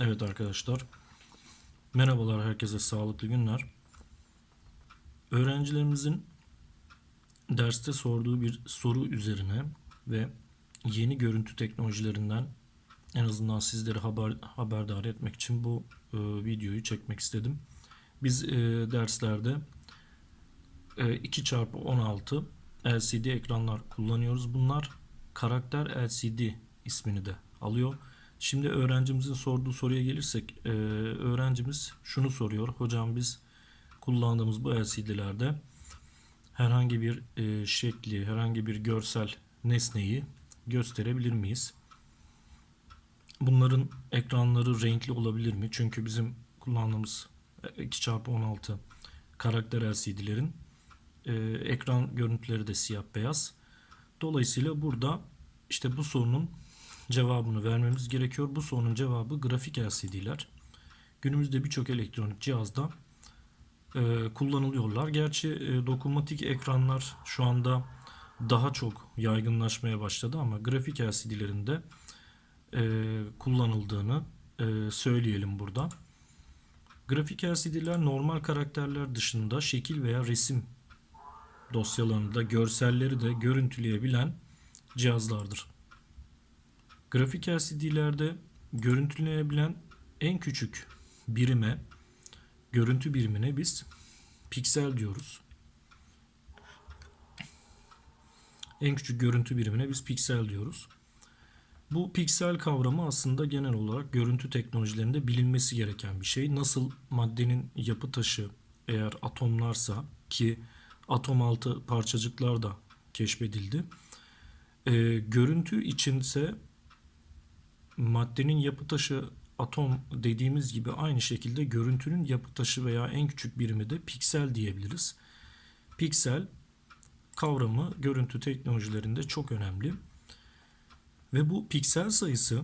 Evet arkadaşlar. Merhabalar herkese sağlıklı günler. Öğrencilerimizin derste sorduğu bir soru üzerine ve yeni görüntü teknolojilerinden en azından sizleri haber, haberdar etmek için bu e, videoyu çekmek istedim. Biz e, derslerde e, 2x16 LCD ekranlar kullanıyoruz. Bunlar karakter LCD ismini de alıyor. Şimdi öğrencimizin sorduğu soruya gelirsek, e, öğrencimiz şunu soruyor. Hocam biz kullandığımız bu LCD'lerde herhangi bir e, şekli, herhangi bir görsel nesneyi gösterebilir miyiz? Bunların ekranları renkli olabilir mi? Çünkü bizim kullandığımız 2x16 karakter LCD'lerin e, ekran görüntüleri de siyah beyaz. Dolayısıyla burada işte bu sorunun cevabını vermemiz gerekiyor. Bu sorunun cevabı grafik LCD'ler. Günümüzde birçok elektronik cihazda e, kullanılıyorlar. Gerçi e, dokunmatik ekranlar şu anda daha çok yaygınlaşmaya başladı ama grafik LCD'lerinde e, kullanıldığını e, söyleyelim burada. Grafik LCD'ler normal karakterler dışında şekil veya resim dosyalarını da görselleri de görüntüleyebilen cihazlardır. Grafik LCD'lerde görüntülenebilen en küçük birime, görüntü birimine biz piksel diyoruz. En küçük görüntü birimine biz piksel diyoruz. Bu piksel kavramı aslında genel olarak görüntü teknolojilerinde bilinmesi gereken bir şey. Nasıl maddenin yapı taşı eğer atomlarsa ki atom altı parçacıklar da keşfedildi. Ee, görüntü içinse maddenin yapı taşı atom dediğimiz gibi aynı şekilde görüntünün yapı taşı veya en küçük birimi de piksel diyebiliriz. Piksel kavramı görüntü teknolojilerinde çok önemli. Ve bu piksel sayısı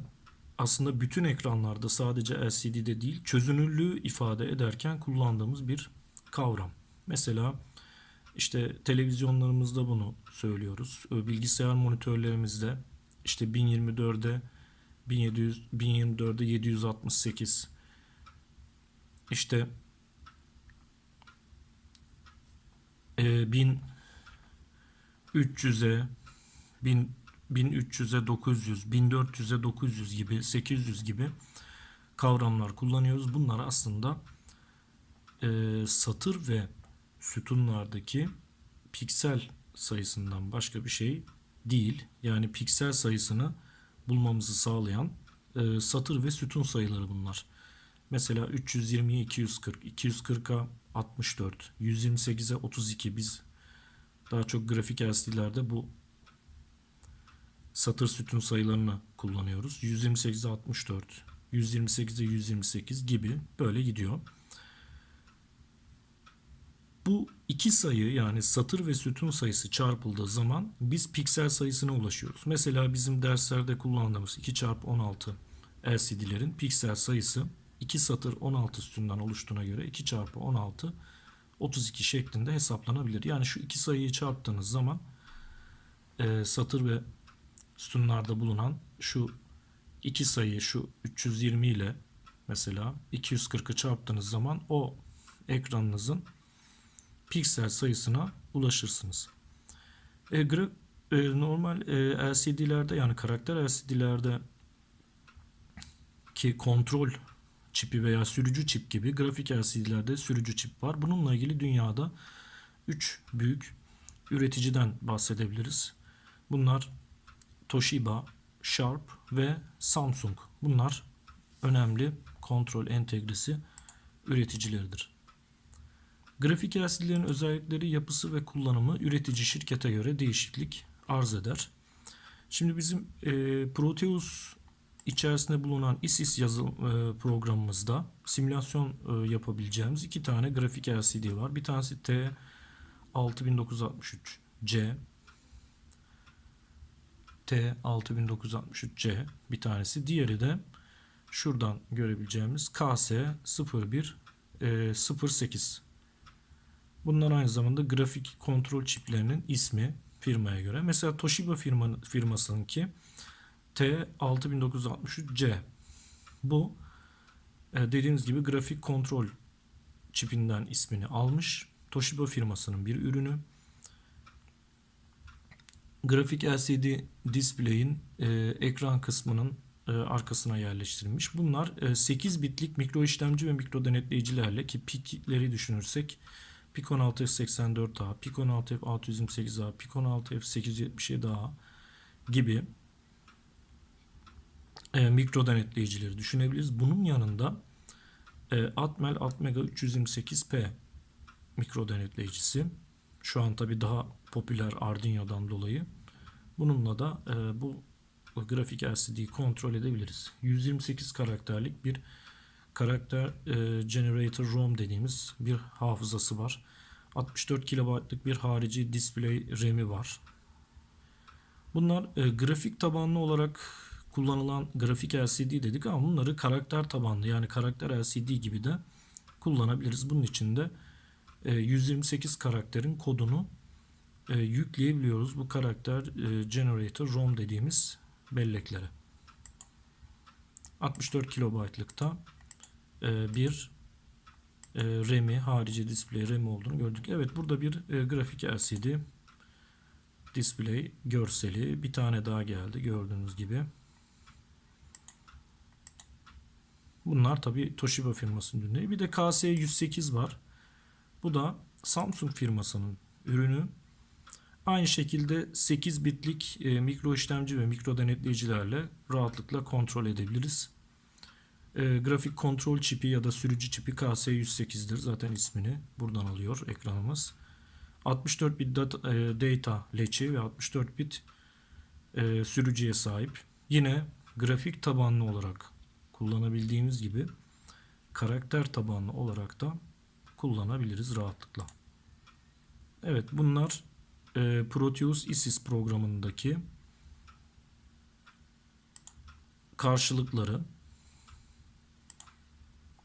aslında bütün ekranlarda sadece LCD'de değil çözünürlüğü ifade ederken kullandığımız bir kavram. Mesela işte televizyonlarımızda bunu söylüyoruz. Bilgisayar monitörlerimizde işte 1024'e 1700 1024'de 768 işte e, 1300'e 1000 1300'e 900, 1400'e 900 gibi, 800 gibi kavramlar kullanıyoruz. Bunlar aslında e, satır ve sütunlardaki piksel sayısından başka bir şey değil. Yani piksel sayısını bulmamızı sağlayan e, satır ve sütun sayıları bunlar. Mesela 320'ye 240, 240'a 64, 128'e 32 biz daha çok grafik LCD'lerde bu satır sütun sayılarını kullanıyoruz. 128'e 64, 128'e 128 gibi böyle gidiyor. Bu iki sayı yani satır ve sütun sayısı çarpıldığı zaman biz piksel sayısına ulaşıyoruz. Mesela bizim derslerde kullandığımız 2 çarpı 16 LCD'lerin piksel sayısı 2 satır 16 sütundan oluştuğuna göre 2 çarpı 16 32 şeklinde hesaplanabilir. Yani şu iki sayıyı çarptığınız zaman e, satır ve sütunlarda bulunan şu iki sayı şu 320 ile mesela 240'ı çarptığınız zaman o ekranınızın piksel sayısına ulaşırsınız. E, gra, e, normal e, LCD'lerde yani karakter LCD'lerde ki kontrol çipi veya sürücü çip gibi grafik LCD'lerde sürücü çip var. Bununla ilgili dünyada 3 büyük üreticiden bahsedebiliriz. Bunlar Toshiba, Sharp ve Samsung. Bunlar önemli kontrol entegresi üreticileridir. Grafik LCD'lerin özellikleri, yapısı ve kullanımı üretici şirkete göre değişiklik arz eder. Şimdi bizim e, Proteus içerisinde bulunan ISIS yazılım e, programımızda simülasyon e, yapabileceğimiz iki tane grafik LCD var. Bir tanesi T6963C T6963C bir tanesi. Diğeri de şuradan görebileceğimiz KS0108. Bunlar aynı zamanda grafik kontrol çiplerinin ismi firmaya göre. Mesela Toshiba firma, firmasınınki T6963C. Bu E, dediğimiz gibi grafik kontrol çipinden ismini almış. Toshiba firmasının bir ürünü. Grafik LCD display'in e, ekran kısmının e, arkasına yerleştirilmiş. Bunlar e, 8 bitlik mikro işlemci ve mikro denetleyicilerle ki PIC'leri düşünürsek PIC 16F84A, PIC 16F628A, PIC 16F877A gibi e, mikro denetleyicileri düşünebiliriz. Bunun yanında e, Atmel Atmega 328P mikro denetleyicisi. Şu an tabi daha popüler Arduino'dan dolayı. Bununla da e, bu grafik LCD'yi kontrol edebiliriz. 128 karakterlik bir karakter e, generator ROM dediğimiz bir hafızası var. 64 KB'lık bir harici display RAM'i var. Bunlar e, grafik tabanlı olarak kullanılan grafik LCD dedik ama bunları karakter tabanlı yani karakter LCD gibi de kullanabiliriz. Bunun için de e, 128 karakterin kodunu e, yükleyebiliyoruz bu karakter e, generator ROM dediğimiz belleklere. 64 kilobaytlıkta bir e, RAM'i harici display RAM olduğunu gördük. Evet burada bir e, grafik LCD display görseli bir tane daha geldi gördüğünüz gibi. Bunlar tabi Toshiba firmasının ürünleri. Bir de KS108 var. Bu da Samsung firmasının ürünü. Aynı şekilde 8 bitlik e, mikro işlemci ve mikro denetleyicilerle rahatlıkla kontrol edebiliriz. E, grafik kontrol çipi ya da sürücü çipi KS108'dir. Zaten ismini buradan alıyor ekranımız. 64 bit data, e, data leçi ve 64 bit e, sürücüye sahip. Yine grafik tabanlı olarak kullanabildiğimiz gibi karakter tabanlı olarak da kullanabiliriz rahatlıkla. Evet bunlar e, Proteus ISIS programındaki karşılıkları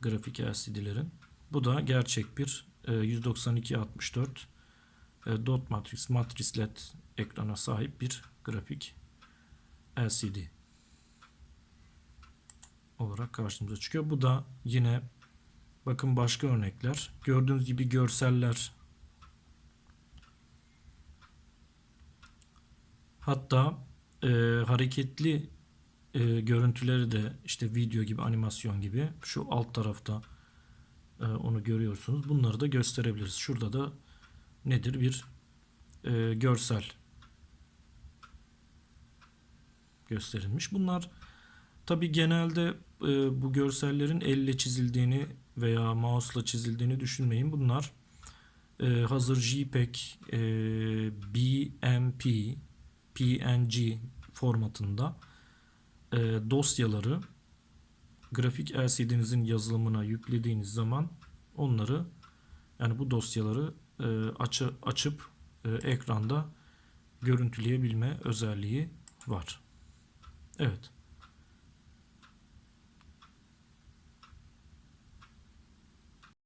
grafik LCD'lerin. Bu da gerçek bir e, 19264 e, dot matris matris led ekrana sahip bir grafik LCD olarak karşımıza çıkıyor. Bu da yine bakın başka örnekler. Gördüğünüz gibi görseller hatta e, hareketli e, görüntüleri de işte video gibi animasyon gibi şu alt tarafta e, onu görüyorsunuz. Bunları da gösterebiliriz. Şurada da nedir bir e, görsel gösterilmiş. Bunlar tabi genelde e, bu görsellerin elle çizildiğini veya mouse'la çizildiğini düşünmeyin. Bunlar e, hazır JPEG, e, BMP, PNG formatında e, dosyaları grafik LCD'nizin yazılımına yüklediğiniz zaman onları yani bu dosyaları e, açı, açıp e, ekranda görüntüleyebilme özelliği var. Evet.